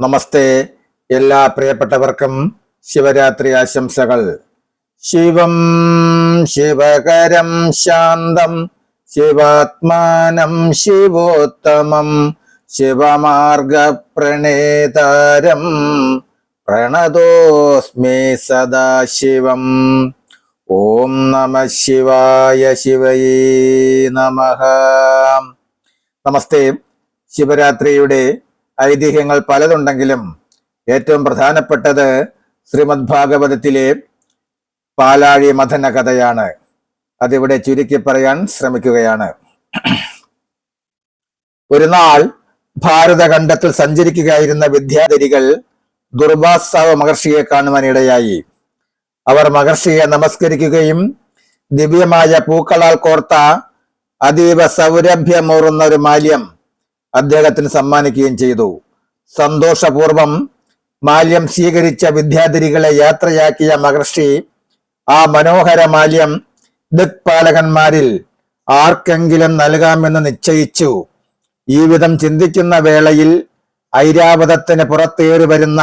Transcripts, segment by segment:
നമസ്തേ. എല്ലാ പ്രിയപ്പെട്ടവർക്കും ശിവരാത്രി ആശംസകൾ. ശിവം ശിവകരം ശാന്തം ശിവാത്മാനം ശിവോത്തമം ശിവമാർഗ പ്രണേതാരം പ്രണതോസ്മി സദാശിവം. ഓം നമ ശിവായ ശിവയേ നമ. നമസ്തേ. ശിവരാത്രിയുടെ ഐതിഹ്യങ്ങൾ പലതുണ്ടെങ്കിലും ഏറ്റവും പ്രധാനപ്പെട്ടത് ശ്രീമദ് ഭാഗവതത്തിലെ പാലാഴി മഥന കഥയാണ്. അതിവിടെ ചുരുക്കി പറയാൻ ശ്രമിക്കുകയാണ്. ഒരു നാൾ ഭാരതഖണ്ഡത്തിൽ സഞ്ചരിക്കുകയായിരുന്ന വിദ്യാധരികൾ ദുർവാസാവ് മഹർഷിയെ കാണുവാനിടയായി അവർ മഹർഷിയെ നമസ്കരിക്കുകയും ദിവ്യമായ പൂക്കളാൽ കോർത്ത അതീവ സൗരഭ്യമൂറുന്ന ഒരു മാല്യം അദ്ദേഹത്തിന് സമ്മാനിക്കുകയും ചെയ്തു. സന്തോഷപൂർവം മാല്യം സ്വീകരിച്ച വിദ്യാധിരികളെ യാത്രയാക്കിയ മഹർഷി ആ മനോഹര മാല്യം ദിക്പാലകന്മാരിൽ ആർക്കെങ്കിലും നൽകാമെന്ന് നിശ്ചയിച്ചു. ഈ വിധം ചിന്തിക്കുന്ന വേളയിൽ ഐരാവതത്തിന് പുറത്തേറി വരുന്ന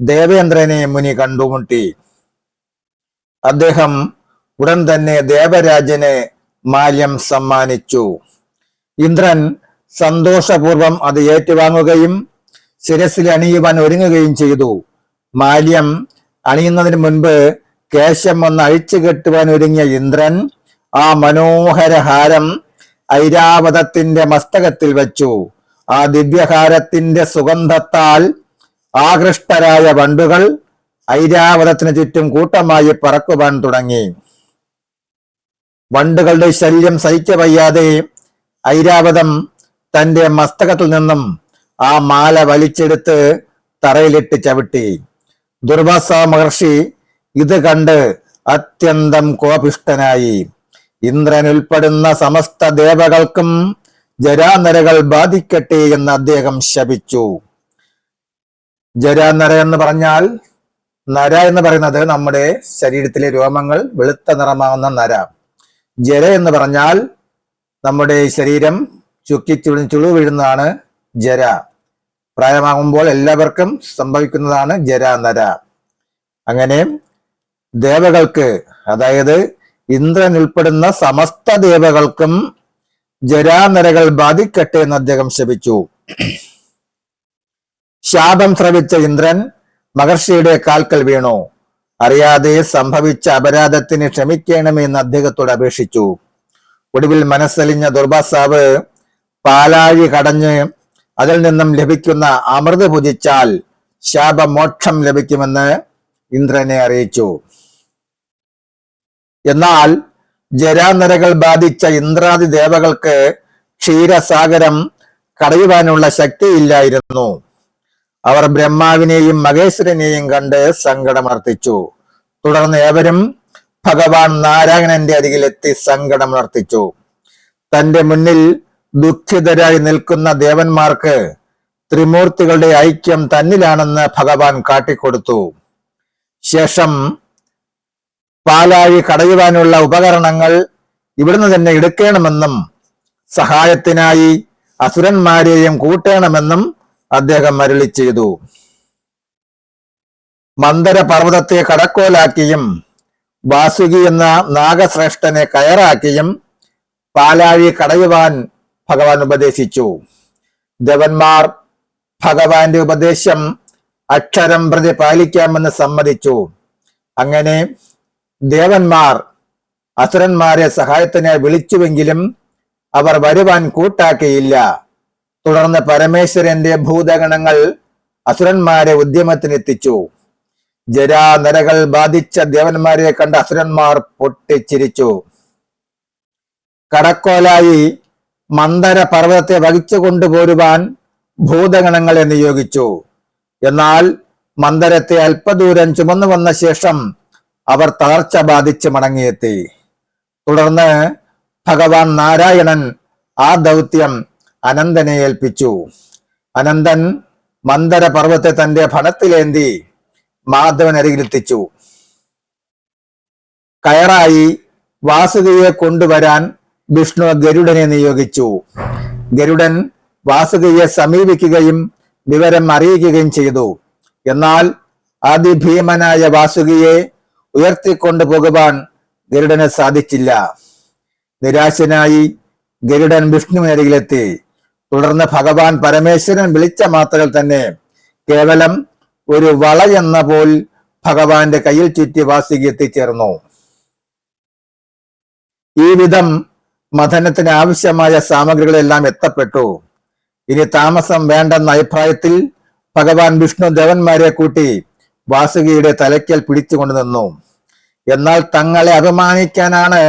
ദേവേന്ദ്രനെ മുനി കണ്ടുമുട്ടി. അദ്ദേഹം ഉടൻ തന്നെ ദേവരാജന് മാല്യം സമ്മാനിച്ചു. ഇന്ദ്രൻ സന്തോഷപൂർവം അത് ഏറ്റുവാങ്ങുകയും ശിരസിൽ അണിയുവാൻ ഒരുങ്ങുകയും ചെയ്തു. മാല്യം അണിയുന്നതിന് മുൻപ് കേശം ഒന്ന് അഴിച്ചു കെട്ടുവാൻ ഒരുങ്ങിയ ഇന്ദ്രൻ ആ മനോഹര ഹാരം ഐരാവതത്തിന്റെ മസ്തകത്തിൽ വെച്ചു. ആ ദിവ്യഹാരത്തിന്റെ സുഗന്ധത്താൽ ആകൃഷ്ടരായ വണ്ടുകൾ ഐരാവതത്തിന് ചുറ്റും കൂട്ടമായി പറക്കുവാൻ തുടങ്ങി. വണ്ടുകളുടെ ശല്യം സഹിക്കവയ്യാതെ ഐരാവതം തന്റെ മസ്തകത്തിൽ നിന്നും ആ മാല വലിച്ചെടുത്ത് തറയിലിട്ട് ചവിട്ടി. ദുർവാസ മഹർഷി ഇത് കണ്ട് അത്യന്തം കോപിഷ്ടനായി ഇന്ദ്രൻ ഉൾപ്പെടുന്ന സമസ്ത ദേവകൾക്കും ജരാനരകൾ ബാധിക്കട്ടെ എന്ന് അദ്ദേഹം ശപിച്ചു. ജരാനര എന്ന് പറഞ്ഞാൽ നര എന്ന് പറയുന്നത് നമ്മുടെ ശരീരത്തിലെ രോമങ്ങൾ വെളുത്ത നിറമാകുന്ന നര. ജര എന്ന് പറഞ്ഞാൽ നമ്മുടെ ശരീരം ചുക്കി ചുളി വീഴുന്നതാണ് ജര. പ്രായമാകുമ്പോൾ എല്ലാവർക്കും സംഭവിക്കുന്നതാണ് ജര നര. അങ്ങനെ ദേവകൾക്ക് അതായത് ഇന്ദ്രൻ ഉൾപ്പെടുന്ന സമസ്ത ദേവകൾക്കും ജരാനരകൾ ബാധിക്കട്ടെ എന്ന് അദ്ദേഹം ശപിച്ചു. ശാപം ശ്രവിച്ച ഇന്ദ്രൻ മഹർഷിയുടെ കാൽക്കൽ വീണു. അറിയാതെ സംഭവിച്ച അപരാധത്തിന് ക്ഷമിക്കണമെന്ന് അദ്ദേഹത്തോട് അപേക്ഷിച്ചു. ഒടുവിൽ മനസ്സലിഞ്ഞ ദുർബാസാവ് പാലാഴി കടഞ്ഞ് അതിൽ നിന്നും ലഭിക്കുന്ന അമൃത് ഭുജിച്ചാൽ ശാപമോക്ഷം ലഭിക്കുമെന്ന് ഇന്ദ്രനെ അറിയിച്ചു. എന്നാൽ ജരാനരകൾ ബാധിച്ച ഇന്ദ്രാദി ദേവകൾക്ക് ക്ഷീരസാഗരം കടയുവാനുള്ള ശക്തിയില്ലായിരുന്നു. അവർ ബ്രഹ്മാവിനെയും മഹേശ്വരനെയും കണ്ട് സങ്കടമർത്തിച്ചു. തുടർന്ന് ഏവരും ഭഗവാൻ നാരായണന്റെ അരികിലെത്തി സങ്കടമർത്തിച്ചു. തന്റെ മുന്നിൽ ദുഃഖിതരായി നിൽക്കുന്ന ദേവന്മാർക്ക് ത്രിമൂർത്തികളുടെ ഐക്യം തന്നിലാണെന്ന് ഭഗവാൻ കാട്ടിക്കൊടുത്തു. ശേഷം പാലാഴി കടയുവാനുള്ള ഉപകരണങ്ങൾ ഇവിടുന്ന് തന്നെ എടുക്കണമെന്നും സഹായത്തിനായി അസുരന്മാരെയും കൂട്ടണമെന്നും അദ്ദേഹം അരുളി ചെയ്തു. മന്ദര പർവതത്തെ കടക്കോലാക്കിയും വാസുകി എന്ന നാഗശ്രേഷ്ഠനെ കയറാക്കിയും പാലാഴി കടയുവാൻ ഭഗവാൻ ഉപദേശിച്ചു. ദേവന്മാർ ഭഗവാന്റെ ഉപദേശം അക്ഷരം പ്രതി പാലിക്കാമെന്ന് സമ്മതിച്ചു. അങ്ങനെ ദേവന്മാർ അസുരന്മാരെ സഹായത്തിനായി വിളിച്ചുവെങ്കിലും അവർ വരുവാൻ കൂട്ടാക്കിയില്ല. തുടർന്ന് പരമേശ്വരന്റെ ഭൂതഗണങ്ങൾ അസുരന്മാരെ ഉദ്യമത്തിനെത്തിച്ചു. ജരാനരകൾ ബാധിച്ച ദേവന്മാരെ കണ്ട അസുരന്മാർ പൊട്ടിച്ചിരിച്ചു. കടക്കോലായി മന്ദര പർവതത്തെ വഹിച്ചു കൊണ്ടുപോരുവാൻ ഭൂതഗണങ്ങളെ നിയോഗിച്ചു. എന്നാൽ മന്ദരത്തെ അല്പദൂരം ചുമന്നു വന്ന ശേഷം അവർ തളർച്ച ബാധിച്ച് മടങ്ങിയെത്തി. തുടർന്ന് ഭഗവാൻ നാരായണൻ ആ ദൗത്യം അനന്തനെ ഏൽപ്പിച്ചു. അനന്തൻ മന്ദര പർവത്തെ തന്റെ ഫണത്തിലേന്തി മാധവൻ അരികിലെത്തിച്ചു. കയറായി വാസുകിയെ കൊണ്ടുവരാൻ വിഷ്ണു ഗരുഡനെ നിയോഗിച്ചു. ഗരുഡൻ വാസുകയെ സമീപിക്കുകയും വിവരം അറിയിക്കുകയും ചെയ്തു. എന്നാൽ അതിഭീമനായ വാസുകിയെ ഉയർത്തിക്കൊണ്ടു പോകുവാൻ ഗരുഡന് സാധിച്ചില്ല. നിരാശനായി ഗരുഡൻ വിഷ്ണുവിനരികിലെത്തി തുടർന്ന് ഭഗവാൻ പരമേശ്വരൻ വിളിച്ച മാത്രകൾ തന്നെ കേവലം ഒരു വളയെന്ന പോൽ ഭഗവാന്റെ കയ്യിൽ ചുറ്റി വാസുകി എത്തിച്ചേർന്നു. ഈ വിധം മഥനത്തിന് ആവശ്യമായ സാമഗ്രികളെല്ലാം എത്തപ്പെട്ടു. ഇനി താമസം വേണ്ടെന്ന അഭിപ്രായത്തിൽ ഭഗവാൻ വിഷ്ണു ദേവന്മാരെ കൂട്ടി വാസുകിയുടെ തലയ്ക്കൽ പിടിച്ചുകൊണ്ടു നിന്നു. എന്നാൽ തങ്ങളെ അപമാനിക്കാനാണ്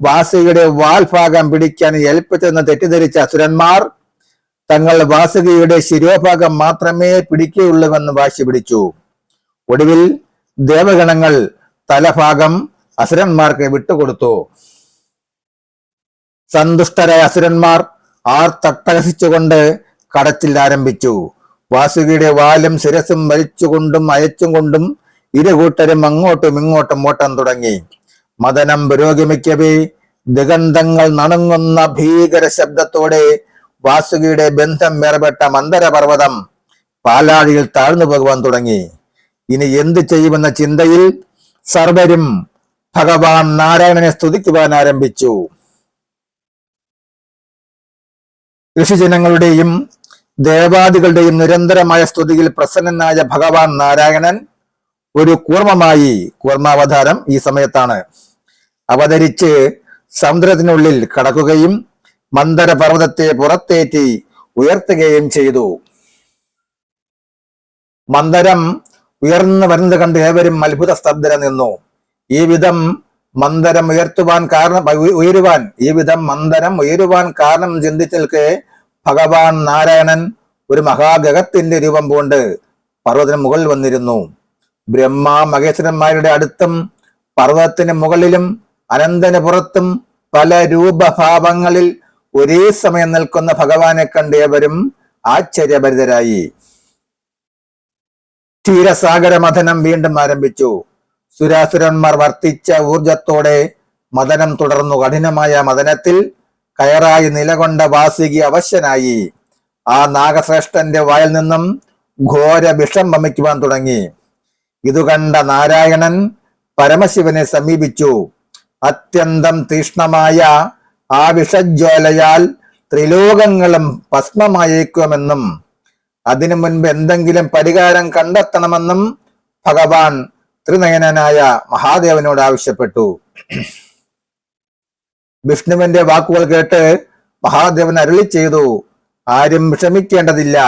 വാസുകിയുടെ വാൽഭാഗം പിടിക്കാൻ ഏൽപ്പിച്ചതെന്ന് തെറ്റിദ്ധരിച്ച അസുരന്മാർ തങ്ങൾ വാസുകിയുടെ ശിരോഭാഗം മാത്രമേ പിടിക്കുകയുള്ളൂവെന്ന് വാശി പിടിച്ചു. ഒടുവിൽ ദേവഗണങ്ങൾ തലഭാഗം അസുരന്മാർക്ക് വിട്ടുകൊടുത്തു. സന്തുഷ്ടരായ അസുരന്മാർ ആർ തട്ടഹസിച്ചുകൊണ്ട് കടച്ചിൽ ആരംഭിച്ചു. വാസുകിയുടെ വാലും ശിരസും വലിച്ചുകൊണ്ടും അയച്ചും കൊണ്ടും ഇരുകൂട്ടരും അങ്ങോട്ടും ഇങ്ങോട്ടും ഓട്ടം തുടങ്ങി. മദനം പുരോഗമിക്കവേ ദിഗന്ധങ്ങൾ നണുങ്ങുന്ന ഭീകര ശബ്ദത്തോടെ വാസുകിയുടെ ബന്ധം വേർപെട്ട മന്ദരപർവതം പാലാഴിയിൽ താഴ്ന്നു പോകുവാൻ തുടങ്ങി. ഇനി എന്ത് ചെയ്യുമെന്ന ചിന്തയിൽ സർവരും ഭഗവാൻ നാരായണനെ സ്തുതിക്കുവാൻ ആരംഭിച്ചു. ഋഷിജനങ്ങളുടെയും ദേവാദികളുടെയും നിരന്തരമായ സ്തുതിയിൽ പ്രസന്നനായ ഭഗവാൻ നാരായണൻ ഒരു കൂർമ്മമായി കൂർമാവതാരം ഈ സമയത്താണ്. അവതരിച്ച് സമുദ്രത്തിനുള്ളിൽ കടക്കുകയും മന്ദര പർവതത്തെ പുറത്തേറ്റി ഉയർത്തുകയും ചെയ്തു. മന്ദരം ഉയർന്നു വരുന്നത് കണ്ട് ഏവരും അത്ഭുത സ്തബ്ധര നിന്നു. ഈ വിധം മന്ദരം ഉയർത്തുവാൻ കാരണം ഉയ- ഉയരുവാൻ. ഈ വിധം മന്ദരം ഉയരുവാൻ കാരണം ചിന്തിച്ചൽക്ക് ഭഗവാൻ നാരായണൻ ഒരു മഹാഗഹത്തിന്റെ രൂപം പൂണ്ട് പർവതത്തിന് മുകളിൽ വന്നിരുന്നു. ബ്രഹ്മ മഹേശ്വരന്മാരുടെ അടുത്തും പർവതത്തിന് മുകളിലും അനന്തന് പുറത്തും പല രൂപഭാവങ്ങളിൽ ഒരേ സമയം നിൽക്കുന്ന ഭഗവാനെ കണ്ട് ഏവരും ആശ്ചര്യഭരിതരായി. ക്ഷീരസാഗര മഥനം വീണ്ടും ആരംഭിച്ചു. സുരാസുരന്മാർ വർത്തിച്ച ഊർജത്തോടെ മദനം തുടർന്നു. കഠിനമായ മദനത്തിൽ കയറായി നിലകൊണ്ട വാസികി അവശനായി. ആ നാഗശ്രേഷ്ഠന്റെ വായിൽ നിന്നും ഘോര വിഷം വമിക്കുവാൻ തുടങ്ങി. ഇതു കണ്ട നാരായണൻ പരമശിവനെ സമീപിച്ചു. അത്യന്തം തീഷ്ണമായ ആ വിഷജ്വാലയാൽ ത്രിലോകങ്ങളും ഭസ്മമായേക്കുമെന്നും അതിനു മുൻപ് എന്തെങ്കിലും പരിഹാരം കണ്ടെത്തണമെന്നും ഭഗവാൻ ത്രിനയനനായ മഹാദേവനോട് ആവശ്യപ്പെട്ടു. വിഷ്ണുവിന്റെ വാക്കുകൾ കേട്ട് മഹാദേവൻ അരുളി ചെയ്തു ആരും വിഷമിക്കേണ്ടതില്ല.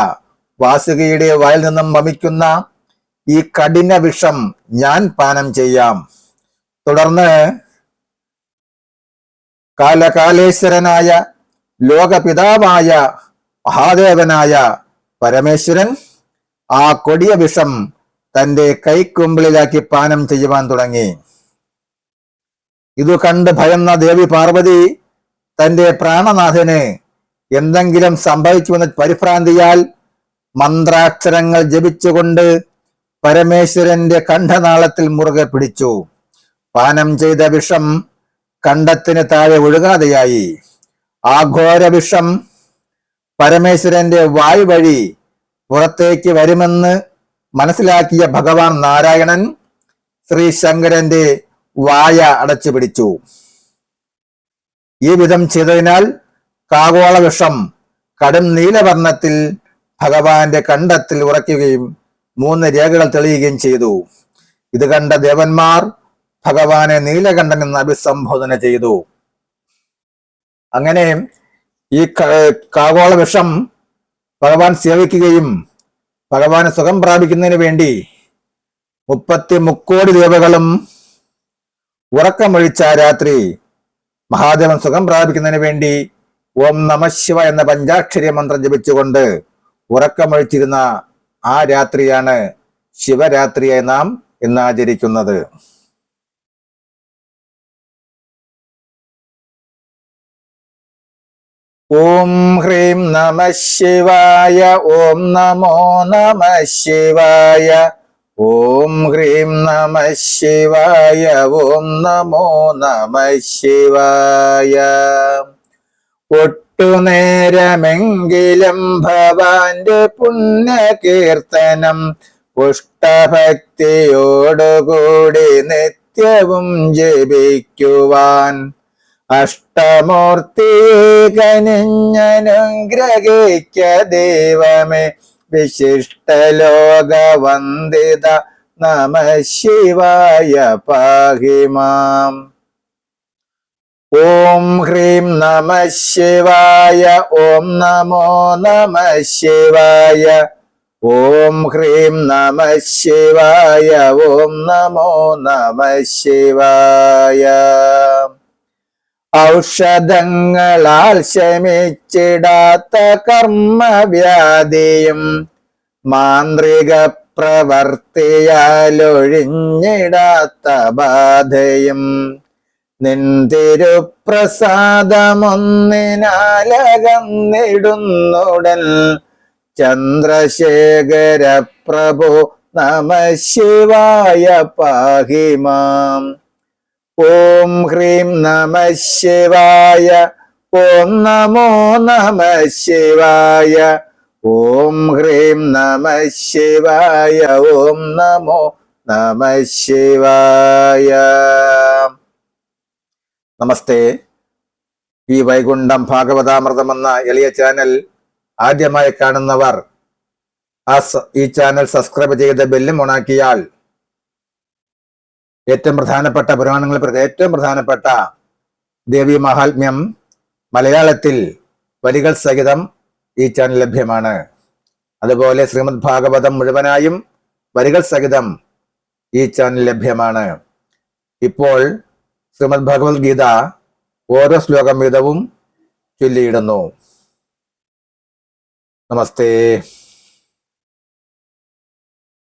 വാസുകിയുടെ വായിൽ നിന്നും വമിക്കുന്ന ഈ കഠിന വിഷം ഞാൻ പാനം ചെയ്യാം. തുടർന്ന് കാലകാലേശ്വരനായ ലോകപിതാവായ മഹാദേവനായ പരമേശ്വരൻ ആ കൊടിയ വിഷം തന്റെ കൈക്കുമ്പിളിലാക്കി പാനം ചെയ്യുവാൻ തുടങ്ങി. ഇതു കണ്ട് ഭയന്ന ദേവി പാർവതി തന്റെ പ്രാണനാഥന് എന്തെങ്കിലും സംഭവിക്കുമെന്ന് പരിഭ്രാന്തിയാൽ മന്ത്രാക്ഷരങ്ങൾ ജപിച്ചുകൊണ്ട് പരമേശ്വരന്റെ കണ്ഠനാളത്തിൽ മുറുകെ പിടിച്ചു. പാനം ചെയ്ത വിഷം കണ്ടത്തിന് താഴെ ഒഴുകാതെയായി. ആഘോര ഘോര വിഷം പരമേശ്വരന്റെ വായു വഴി പുറത്തേക്ക് വരുമെന്ന് മനസ്സിലാക്കിയ ഭഗവാൻ നാരായണൻ ശ്രീ ശങ്കരന്റെ വായ അടച്ചു പിടിച്ചു. ഈ വിധം ചെയ്തതിനാൽ കാഗോള വിഷം കടും നീലവർണത്തിൽ ഭഗവാന്റെ കണ്ടത്തിൽ ഉറയ്ക്കുകയും മൂന്ന് രേഖകൾ തെളിയുകയും ചെയ്തു. ഇത് കണ്ട ദേവന്മാർ ഭഗവാനെ നീലകണ്ഠൻ എന്ന് അഭിസംബോധന ചെയ്തു. അങ്ങനെ ഈ കാഗോള വിഷം ഭഗവാൻ സേവിക്കുകയും ഭഗവാന് സുഖം പ്രാപിക്കുന്നതിന് വേണ്ടി മുപ്പത്തി മുക്കോടി ദേവകളും ഉറക്കമൊഴിച്ച രാത്രി മഹാദേവൻ സുഖം പ്രാപിക്കുന്നതിന് വേണ്ടി ഓം നമ ശിവ എന്ന പഞ്ചാക്ഷരി മന്ത്രം ജപിച്ചുകൊണ്ട് ഉറക്കമൊഴിച്ചിരുന്ന ആ രാത്രിയാണ് ശിവരാത്രിയെ നാം ഇന്ന് ഓം ഹ്രീം നമ ശിവായ ഓം നമോ നമ ശിവായ ഓം ഹ്രീം നമ ശിവായ ഓം നമോ നമ ശിവായ. ഒട്ടുനേരമെങ്കിലും ഭവാന്റെ പുണ്യകീർത്തനം പുഷ്ടഭക്തിയോടുകൂടി നിത്യവും ജപിക്കുവാൻ അഷ്ടമൂർത്തികനിഞ്ഞനുഗ്രഹിക്ക ദൈവമേ വിശിഷ്ടലോകവന്ദിത നമ ശിവായ പാഹിമാം ഓം ഹ്രീം നമ ശിവായ ഓം നമോ നമ ശിവായ. ഓം ഹ്രീം നമ ശിവായ ഓം നമോ നമ ശിവായ. ഔഷധങ്ങളാൽ ശമിച്ചിടാത്ത കർമ്മവ്യാധിയും മാന്ത്രിക പ്രവർത്തിയാലൊഴിഞ്ഞിടാത്ത ബാധയും. നിന്തിരുപ്രസാദമൊന്നിനാലകന്നിടുന്നുടൻ ചന്ദ്രശേഖര പ്രഭു നമ ശിവായ പാഹിമാം. ഓം ഹ്രീം നമ ശിവായ ഓം നമോ നമ ശിവായ ഓം ഹ്രീം നമ ശിവായ ഓം നമോ നമ ശിവായ. നമസ്തേ. ഈ വൈകുണ്ഠം ഭാഗവതാമൃതം എന്ന എളിയ ചാനൽ ആദ്യമായി കാണുന്നവർ ആ ഈ ചാനൽ സബ്സ്ക്രൈബ് ചെയ്ത് ബെല്ലും ഓണാക്കിയാൽ ഏറ്റവും പ്രധാനപ്പെട്ട പുരാണങ്ങളിൽ ഏറ്റവും പ്രധാനപ്പെട്ട ദേവി മഹാത്മ്യം മലയാളത്തിൽ വരികൾ സഹിതം ഈ ചാനൽ ലഭ്യമാണ്. അതുപോലെ ശ്രീമദ് ഭാഗവതം മുഴുവനായും വരികൾ സഹിതം ഈ ചാനൽ ലഭ്യമാണ്. ഇപ്പോൾ ശ്രീമദ് ഭഗവത്ഗീത ഓരോ ശ്ലോകം വീതവും ചൊല്ലിയിടുന്നു. നമസ്തേ.